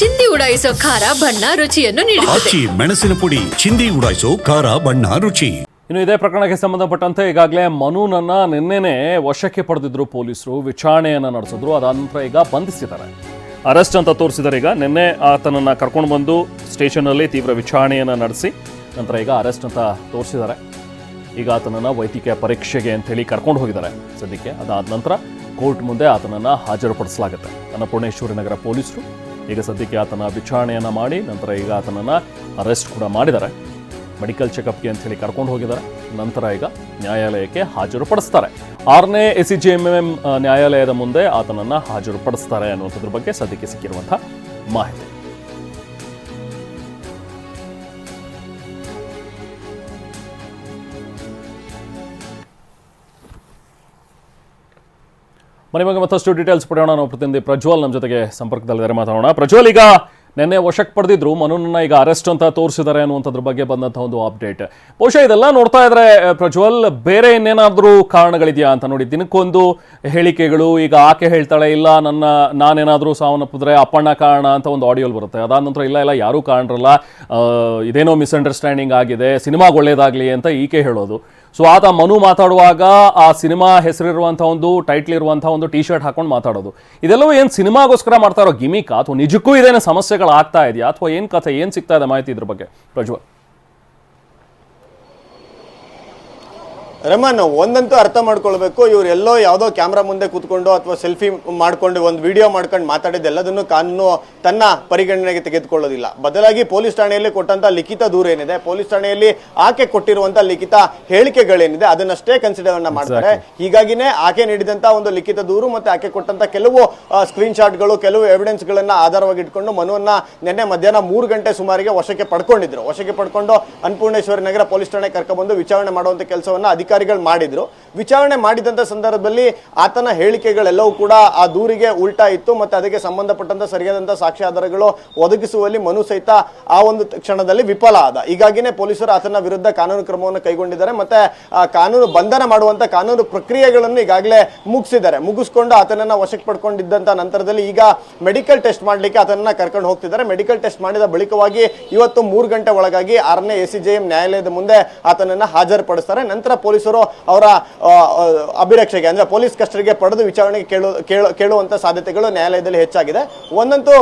ಚಿಂದಿ ಉಡಾಯಿಸೋ ಖಾರ ಬಣ್ಣ ರುಚಿಯನ್ನು ನೀಡುತ್ತದೆ. ಆಚಿ ಮೆಣಸಿನ ಪುಡಿ ಚಿಂದಿ ಉಡಾಯಿಸೋ ಖಾರ ಬಣ್ಣ ರುಚಿ. ಇನ್ನು ಇದೇ ಪ್ರಕರಣಕ್ಕೆ ಸಂಬಂಧಪಟ್ಟಂತೆ ಈಗಾಗಲೇ ಮನುನನ್ನ ನಿನ್ನೆನೆ ವಶಕ್ಕೆ ಪಡೆದಿದ್ರು ಪೊಲೀಸರು ವಿಚಾರಣೆಯನ್ನ ನಡೆಸಿದ್ರು ಅದಾದ ನಂತರ ಈಗ ಬಂಧಿಸಿದ್ದಾರೆ. ಅರೆಸ್ಟ್ ಅಂತ ತೋರಿಸಿದ್ದಾರೆ ಈಗ. ನಿನ್ನೆ ಆತನನ್ನ ಕರ್ಕೊಂಡು ಬಂದು ಸ್ಟೇಷನಲ್ಲಿ ತೀವ್ರ ವಿಚಾರಣೆಯನ್ನ ನಡೆಸಿ ನಂತರ ಈಗ ಅರೆಸ್ಟ್ ಅಂತ ತೋರಿಸಿದ್ದಾರೆ. ಈಗ ಆತನನ್ನ ವೈದ್ಯಕೀಯ ಪರೀಕ್ಷೆಗೆ ಅಂತೇಳಿ ಕರ್ಕೊಂಡು ಹೋಗಿದ್ದಾರೆ. ಸದ್ಯಕ್ಕೆ ಅದಾದ ನಂತರ ಕೋರ್ಟ್ ಮುಂದೆ ಆತನನ್ನ ಹಾಜರುಪಡಿಸಲಾಗುತ್ತೆ. ಅನ್ನಪೂರ್ಣೇಶ್ವರಿ ನಗರ ಪೊಲೀಸರು ಈಗ ಸದ್ಯಕ್ಕೆ ಆತನ ವಿಚಾರಣೆಯನ್ನು ಮಾಡಿ, ನಂತರ ಈಗ ಆತನನ್ನು ಅರೆಸ್ಟ್ ಕೂಡ ಮಾಡಿದ್ದಾರೆ. ಮೆಡಿಕಲ್ ಚೆಕಪ್ಗೆ ಅಂಥೇಳಿ ಕರ್ಕೊಂಡು ಹೋಗಿದ್ದಾರೆ. ನಂತರ ಈಗ ನ್ಯಾಯಾಲಯಕ್ಕೆ ಹಾಜರುಪಡಿಸ್ತಾರೆ. ಆರನೇ S C G M M ನ್ಯಾಯಾಲಯದ ಮುಂದೆ ಆತನನ್ನು ಹಾಜರುಪಡಿಸ್ತಾರೆ ಅನ್ನುವಂಥದ್ರ ಬಗ್ಗೆ ಸದ್ಯಕ್ಕೆ ಸಿಕ್ಕಿರುವಂಥ ಮಾಹಿತಿ. ಮನೆ ಬಗ್ಗೆ ಮತ್ತಷ್ಟು ಡೀಟೇಲ್ಸ್ ಪಡೆಯೋಣ. ನಾವು ಪ್ರತಿನಿಧಿ ಪ್ರಜ್ವಲ್ ನಮ್ಮ ಜೊತೆಗೆ ಸಂಪರ್ಕದಲ್ಲಿದ್ದಾರೆ. ಮಾತಾಡೋಣ. ಪ್ರಜ್ವಲ್, ಈಗ ನಿನ್ನೆ ವಶಕ್ಕೆ ಪಡೆದಿದ್ರು. ಮನುನನ್ನ ಈಗ ಅರೆಸ್ಟ್ ಅಂತ ತೋರಿಸಿದ್ದಾರೆ ಅನ್ನುವಂಥದ್ರ ಬಗ್ಗೆ ಬಂದಂಥ ಒಂದು ಅಪ್ಡೇಟ್ ಬಹುಶಃ ಇದೆಲ್ಲ ನೋಡ್ತಾ ಇದ್ರೆ, ಪ್ರಜ್ವಲ್, ಬೇರೆ ಇನ್ನೇನಾದರೂ ಕಾರಣಗಳಿದೆಯಾ ಅಂತ ನೋಡಿ. ದಿನಕ್ಕೊಂದು ಹೇಳಿಕೆಗಳು, ಈಗ ಆಕೆ ಹೇಳ್ತಾಳೆ, ಇಲ್ಲ, ನನ್ನ, ನಾನೇನಾದರೂ ಸಾವನ್ನಪ್ಪಿದ್ರೆ ಅಪ್ಪಣ್ಣ ಕಾರಣ ಅಂತ ಒಂದು ಆಡಿಯೋಲ್ ಬರುತ್ತೆ. ಅದಾದ ನಂತರ ಇಲ್ಲ ಇಲ್ಲ, ಯಾರೂ ಕಾರಣರಲ್ಲ. ಇದೇನೋ ಇದೇನೋ ಮಿಸ್ಅಂಡರ್ಸ್ಟ್ಯಾಂಡಿಂಗ್ ಆಗಿದೆ, ಸಿನಿಮಾಗೆ ಒಳ್ಳೇದಾಗ್ಲಿ ಅಂತ ಈಕೆ ಹೇಳೋದು. ಸೊ ಆತ ಮನು ಮಾತಾಡುವಾಗ ಆ ಸಿನಿಮಾ ಹೆಸರಿರುವಂಥ ಒಂದು ಟೈಟ್ಲ್ ಇರುವಂಥ ಒಂದು ಟಿ ಶರ್ಟ್ ಹಾಕೊಂಡು ಮಾತಾಡೋದು. ಇದೆಲ್ಲವೂ ಏನು ಸಿನಿಮಾಗೋಸ್ಕರ ಮಾಡ್ತಾ ಇರೋ ಗಿಮಿಕಾ ಅಥವಾ ನಿಜಕ್ಕೂ ಇದೇನು ಸಮಸ್ಯೆಗಳು ಆಗ್ತಾ ಇದೆಯಾ? ಅಥವಾ ಏನು ಕಥೆ, ಏನು ಸಿಗ್ತಾ ಇದೆ ಮಾಹಿತಿ ಇದ್ರ ಬಗ್ಗೆ? ಪ್ರಜ್ವಲ್. ರಮನ್ ಒಂದಂತೂ ಅರ್ಥ ಮಾಡ್ಕೊಳ್ಬೇಕು. ಇವ್ರು ಎಲ್ಲೋ ಯಾವುದೋ ಕ್ಯಾಮ್ರಾ ಮುಂದೆ ಕೂತ್ಕೊಂಡು ಅಥವಾ ಸೆಲ್ಫಿ ಮಾಡ್ಕೊಂಡು ಒಂದು ವಿಡಿಯೋ ಮಾಡ್ಕೊಂಡು ಮಾತಾಡಿದ ಎಲ್ಲದನ್ನು ಕಾನೂನು ತನ್ನ ಪರಿಗಣನೆಗೆ ತೆಗೆದುಕೊಳ್ಳೋದಿಲ್ಲ. ಬದಲಾಗಿ ಪೊಲೀಸ್ ಠಾಣೆಯಲ್ಲಿ ಕೊಟ್ಟಂತ ಲಿಖಿತ ದೂರ ಏನಿದೆ? ಪೊಲೀಸ್ ಠಾಣೆಯಲ್ಲಿ ಆಕೆ ಕೊಟ್ಟಿರುವಂತ ಲಿಖಿತ ಹೇಳಿಕೆಗಳೇನಿದೆ? ಅದನ್ನಷ್ಟೇ ಕನ್ಸಿಡರ್ ಅನ್ನ ಮಾಡ್ತಾರೆ. ಹೀಗಾಗಿನೇ ಆಕೆ ನೀಡಿದಂತ ಒಂದು ಲಿಖಿತ ದೂರು ಮತ್ತೆ ಆಕೆ ಕೊಟ್ಟಂತ ಕೆಲವು ಸ್ಕ್ರೀನ್ ಶಾಟ್ಗಳು ಕೆಲವು ಎವಿಡೆನ್ಸ್ ಗಳನ್ನ ಆಧಾರವಾಗಿ ಇಟ್ಕೊಂಡು ಮನುವನ್ನ ನಿನ್ನೆ ಮಧ್ಯಾಹ್ನ ಮೂರು ಗಂಟೆ ಸುಮಾರಿಗೆ ವಶಕ್ಕೆ ಪಡ್ಕೊಂಡಿದ್ರು. ವಶಕ್ಕೆ ಪಡ್ಕೊಂಡು ಅನ್ನಪೂರ್ಣೇಶ್ವರಿ ನಗರ ಪೊಲೀಸ್ ಠಾಣೆ ಕರ್ಕೊಂಡ್ಬಂದು ವಿಚಾರಣೆ ಮಾಡುವಂತ ಕೆಲಸವನ್ನ ಅಧಿಕಾರಿಗಳು ಮಾಡಿದ್ರು. ವಿಚಾರಣೆ ಮಾಡಿದಂತ ಸಂದರ್ಭದಲ್ಲಿ ಆತನ ಹೇಳಿಕೆಗಳೆಲ್ಲವೂ ಕೂಡ ಆ ದೂರಿಗೆ ಉಲ್ಟಾ ಇತ್ತು ಮತ್ತೆ ಅದಕ್ಕೆ ಸಂಬಂಧಪಟ್ಟಂತ ಸರಿಯಾದಂತ ಸಾಕ್ಷ್ಯಾಧಾರಗಳು ಒದಗಿಸುವಲ್ಲಿ ಮನು ಸಹಿತ ಆ ಒಂದು ಕ್ಷಣದಲ್ಲಿ ವಿಫಲ ಆದ. ಹೀಗಾಗಿನೇ ಪೊಲೀಸರು ಆತನ ವಿರುದ್ಧ ಕಾನೂನು ಕ್ರಮವನ್ನು ಕೈಗೊಂಡಿದ್ದಾರೆ ಮತ್ತೆ ಕಾನೂನು ಬಂಧನ ಮಾಡುವಂತ ಕಾನೂನು ಪ್ರಕ್ರಿಯೆಗಳನ್ನು ಈಗಾಗಲೇ ಮುಗಿಸಿದ್ದಾರೆ. ಮುಗಿಸ್ಕೊಂಡು ಆತನನ್ನ ವಶಕ್ಕೆ ಪಡ್ಕೊಂಡಿದ್ದಂತ ನಂತರದಲ್ಲಿ ಈಗ ಮೆಡಿಕಲ್ ಟೆಸ್ಟ್ ಮಾಡಲಿಕ್ಕೆ ಆತನನ್ನ ಕರ್ಕೊಂಡು ಹೋಗ್ತಿದ್ದಾರೆ. ಮೆಡಿಕಲ್ ಟೆಸ್ಟ್ ಮಾಡಿದ ಬಳಿಕವಾಗಿ ಇವತ್ತು ಮೂರು ಗಂಟೆ ಒಳಗಾಗಿ ಆರನೇ ಎ ಸಿ ಜೆ ಎಂ ನ್ಯಾಯಾಲಯದ ಮುಂದೆ ಆತನನ್ನ ಹಾಜರುಪಡಿಸ್ತಾರೆ. ನಂತರ ಪೊಲೀಸರು ಅವರ ಅಭಿರಕ್ಷೆಗೆ, ಅಂದ್ರೆ ಪೊಲೀಸ್ ಕಸ್ಟಡಿಗೆ ಪಡೆದು ವಿಚಾರಣೆಗೆ ಕೇಳು ಕೇಳು, ಕೇಳುವಂತ ಸಾಧ್ಯತೆಗಳು ನ್ಯಾಯಾಲಯದಲ್ಲಿ ಹೆಚ್ಚಾಗಿದೆ. ಒಂದಂತೂ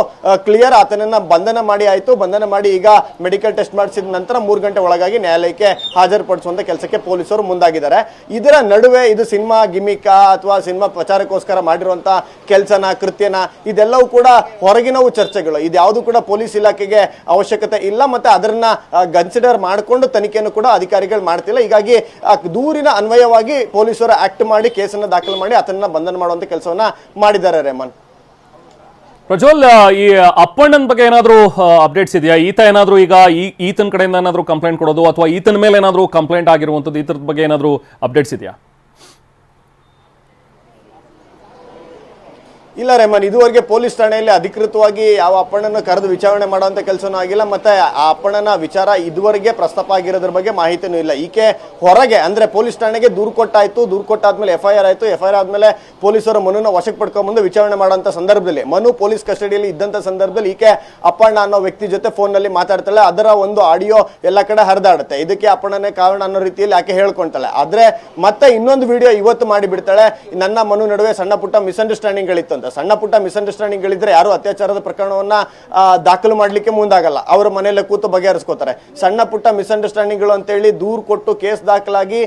ಕ್ಲಿಯರ್ ಆತನನ್ನ ಬಂಧನ ಮಾಡಿ ಆಯಿತು. ಬಂಧನ ಮಾಡಿ ಈಗ ಮೆಡಿಕಲ್ ಟೆಸ್ಟ್ ಮಾಡಿಸಿದ ನಂತರ ಮೂರು ಗಂಟೆ ಒಳಗಾಗಿ ನ್ಯಾಯಾಲಯಕ್ಕೆ ಹಾಜರುಪಡಿಸುವಂತ ಕೆಲಸಕ್ಕೆ ಪೊಲೀಸರು ಮುಂದಾಗಿದ್ದಾರೆ. ಇದರ ನಡುವೆ ಇದು ಸಿನಿಮಾ ಗಿಮಿಕಾ ಅಥವಾ ಸಿನಿಮಾ ಪ್ರಚಾರಕ್ಕೋಸ್ಕರ ಮಾಡಿರುವಂತ ಕೆಲಸನ, ಕೃತ್ಯನ, ಇದೆಲ್ಲವೂ ಕೂಡ ಹೊರಗಿನವು ಚರ್ಚೆಗಳು. ಇದ್ಯಾವುದು ಕೂಡ ಪೊಲೀಸ್ ಇಲಾಖೆಗೆ ಅವಶ್ಯಕತೆ ಇಲ್ಲ. ಮತ್ತೆ ಅದನ್ನ ಕನ್ಸಿಡರ್ ಮಾಡಿಕೊಂಡು ತನಿಖೆಯನ್ನು ಕೂಡ ಅಧಿಕಾರಿಗಳು ಮಾಡ್ತಿಲ್ಲ. ಹೀಗಾಗಿ, ಆ ದೂರಿನ ಅನ್ವಯವಾಗಿ ಪೊಲೀಸರು ಆಕ್ಟ್ ಮಾಡಿ ಕೇಸನ್ನ ದಾಖಲು ಮಾಡಿ ಆತನನ್ನ ಬಂಧನ ಮಾಡುವಂತ ಕೆಲಸವನ್ನ ಮಾಡಿದ್ದಾರೆ ರೇಮನ್. ಪ್ರಜ್ವಲ್ ಈ ಅಪ್ಪಣ್ಣನ ಬಗ್ಗೆ ಏನಾದರೂ ಅಪ್ಡೇಟ್ಸ್ ಇದೆಯಾ? ಈತ ಏನಾದರೂ ಈಗ ಈತನ ಕಡೆಯಿಂದ ಏನಾದರೂ ಕಂಪ್ಲೇಂಟ್ ಕೊಡೋದು ಅಥವಾ ಈತನ ಮೇಲೆ ಏನಾದರೂ ಕಂಪ್ಲೇಂಟ್ ಆಗಿರುವಂಥದ್ದು, ಈ ಥರದ ಬಗ್ಗೆ ಏನಾದರೂ ಅಪ್ಡೇಟ್ಸ್ ಇದೆಯಾ? ಇಲ್ಲ ರೇಮನ್ ಇದುವರೆಗೆ ಪೊಲೀಸ್ ಠಾಣೆಯಲ್ಲಿ ಅಧಿಕೃತವಾಗಿ ಯಾವ ಅಪ್ಪಣ್ಣನ ಕರೆದು ವಿಚಾರಣೆ ಮಾಡುವಂಥ ಕೆಲಸನೂ ಆಗಿಲ್ಲ. ಮತ್ತೆ ಆ ಅಪ್ಪಣ್ಣನ ವಿಚಾರ ಇದುವರೆಗೆ ಪ್ರಸ್ತಾಪ ಆಗಿರೋದ್ರ ಬಗ್ಗೆ ಮಾಹಿತಿನೂ ಇಲ್ಲ. ಈಕೆ ಹೊರಗೆ, ಅಂದರೆ ಪೊಲೀಸ್ ಠಾಣೆಗೆ ದೂರು ಕೊಟ್ಟಾಯಿತು, ದೂರು ಕೊಟ್ಟಾದ್ಮೇಲೆ ಎಫ್ ಐ ಆರ್ ಆಯಿತು. ಎಫ್ ಐ ಆರ್ ಆದಮೇಲೆ ಪೊಲೀಸರು ಮನುನ ವಶಕ್ಕೆ ಪಡ್ಕೊಂಬಂದು ವಿಚಾರಣೆ ಮಾಡುವಂತ ಸಂದರ್ಭದಲ್ಲಿ, ಮನು ಪೊಲೀಸ್ ಕಸ್ಟಡಿಯಲ್ಲಿ ಇದ್ದಂಥ ಸಂದರ್ಭದಲ್ಲಿ ಈಕೆ ಅಪ್ಪಣ್ಣ ಅನ್ನೋ ವ್ಯಕ್ತಿ ಜೊತೆ ಫೋನಲ್ಲಿ ನಲ್ಲಿ ಮಾತಾಡ್ತಾಳೆ. ಅದರ ಒಂದು ಆಡಿಯೋ ಎಲ್ಲ ಕಡೆ ಹರಿದಾಡುತ್ತೆ. ಇದಕ್ಕೆ ಅಪ್ಪಣ್ಣನೇ ಕಾರಣ ಅನ್ನೋ ರೀತಿಯಲ್ಲಿ ಆಕೆ ಹೇಳ್ಕೊಳ್ತಾಳೆ ಆದರೆ ಮತ್ತೆ ಇನ್ನೊಂದು ವಿಡಿಯೋ ಇವತ್ತು ಮಾಡಿಬಿಡ್ತಾಳೆ. ನನ್ನ ಮನು ನಡುವೆ ಸಣ್ಣ ಪುಟ್ಟ ಮಿಸ್ಅಂಡರ್ಸ್ಟ್ಯಾಂಡಿಂಗ್ಗಳಿತ್ತು ಅಂತ. ಸಣ್ಣ ಪುಟ್ಟ ಮಿಸ್ಅಂಡರ್ಸ್ಟ್ಯಾಂಡಿಂಗ್ ಗಳಿದ್ರೆ ಯಾರು ಅತ್ಯಾಚಾರದ ಪ್ರಕರಣವನ್ನ ದಾಖಲು ಮಾಡ್ಲಿಕ್ಕೆ ಮುಂದಾಗಲ್ಲ. ಅವರ ಮನೆಯಲ್ಲೇ ಕೂತು ಬಗೆಹರಿಸ್ಕೋತಾರೆ. ಸಣ್ಣ ಪುಟ್ಟ ಮಿಸ್ಅಂಡರ್ಸ್ಟ್ಯಾಂಡಿಂಗ್ಗಳು ಅಂತೇಳಿ ದೂರು ಕೊಟ್ಟು ಕೇಸ್ ದಾಖಲಾಗಿ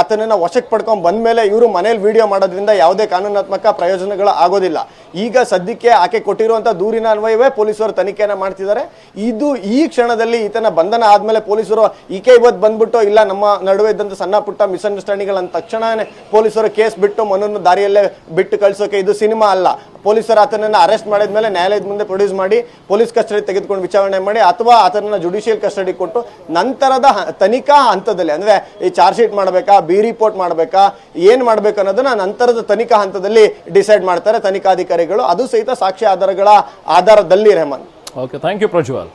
ಆತನನ್ನ ವಶಕ್ಕೆ ಪಡ್ಕೊಂಡ್ ಬಂದ್ಮೇಲೆ ಇವರು ಮನೇಲಿ ವಿಡಿಯೋ ಮಾಡೋದ್ರಿಂದ ಯಾವುದೇ ಕಾನೂನಾತ್ಮಕ ಪ್ರಯೋಜನಗಳು ಆಗೋದಿಲ್ಲ. ಈಗ ಸದ್ಯಕ್ಕೆ ಆಕೆ ಕೊಟ್ಟಿರುವಂತ ದೂರಿನ ಅನ್ವಯವೇ ಪೊಲೀಸರು ತನಿಖೆಯನ್ನ ಮಾಡ್ತಿದ್ದಾರೆ. ಇದು ಈ ಕ್ಷಣದಲ್ಲಿ ಈತನ ಬಂಧನ ಆದ್ಮೇಲೆ ಪೊಲೀಸರು ಈಕೆ ಇವತ್ತು ಬಂದ್ಬಿಟ್ಟು, ಇಲ್ಲ, ನಮ್ಮ ನಡುವೆ ಇದ್ದಂತ ಸಣ್ಣ ಪುಟ್ಟ ಮಿಸ್ಅಂಡರ್ಸ್ಟ್ಯಾಂಡಿಂಗ್ ಅಂದ ತಕ್ಷಣನೇ ಪೊಲೀಸರು ಕೇಸ್ ಬಿಟ್ಟು ಮನನ್ನು ದಾರಿಯಲ್ಲೇ ಬಿಟ್ಟು ಕಳಿಸೋಕೆ ಇದು ಸಿನಿಮಾ ಅಲ್ಲ. ಪೊಲೀಸರು ಆತನನ್ನು ಅರೆಸ್ಟ್ ಮಾಡಿದ್ಮೇಲೆ ನ್ಯಾಯಾಲಯದ ಮುಂದೆ ಪ್ರೊಡ್ಯೂಸ್ ಮಾಡಿ ಪೊಲೀಸ್ ಕಸ್ಟಡಿ ತೆಗೆದುಕೊಂಡು ವಿಚಾರಣೆ ಮಾಡಿ ಅಥವಾ ಆತನನ್ನ ಜುಡಿಷಿಯಲ್ ಕಸ್ಟಡಿ ಕೊಟ್ಟು ನಂತರದ ತನಿಖಾ ಹಂತದಲ್ಲಿ, ಅಂದ್ರೆ ಈ ಚಾರ್ಜ್ ಶೀಟ್ ಮಾಡಬೇಕಾ, ಬಿ ರಿಪೋರ್ಟ್ ಮಾಡಬೇಕಾ, ಏನ್ ಮಾಡ್ಬೇಕು ಅನ್ನೋದನ್ನ ನಂತರದ ತನಿಖಾ ಹಂತದಲ್ಲಿ ಡಿಸೈಡ್ ಮಾಡ್ತಾರೆ ತನಿಖಾಧಿಕಾರಿಗಳು. ಅದು ಸಹಿತ ಸಾಕ್ಷಿ ಆಧಾರಗಳ ಆಧಾರದಲ್ಲಿ, Rehman. Okay thank you Prajwal.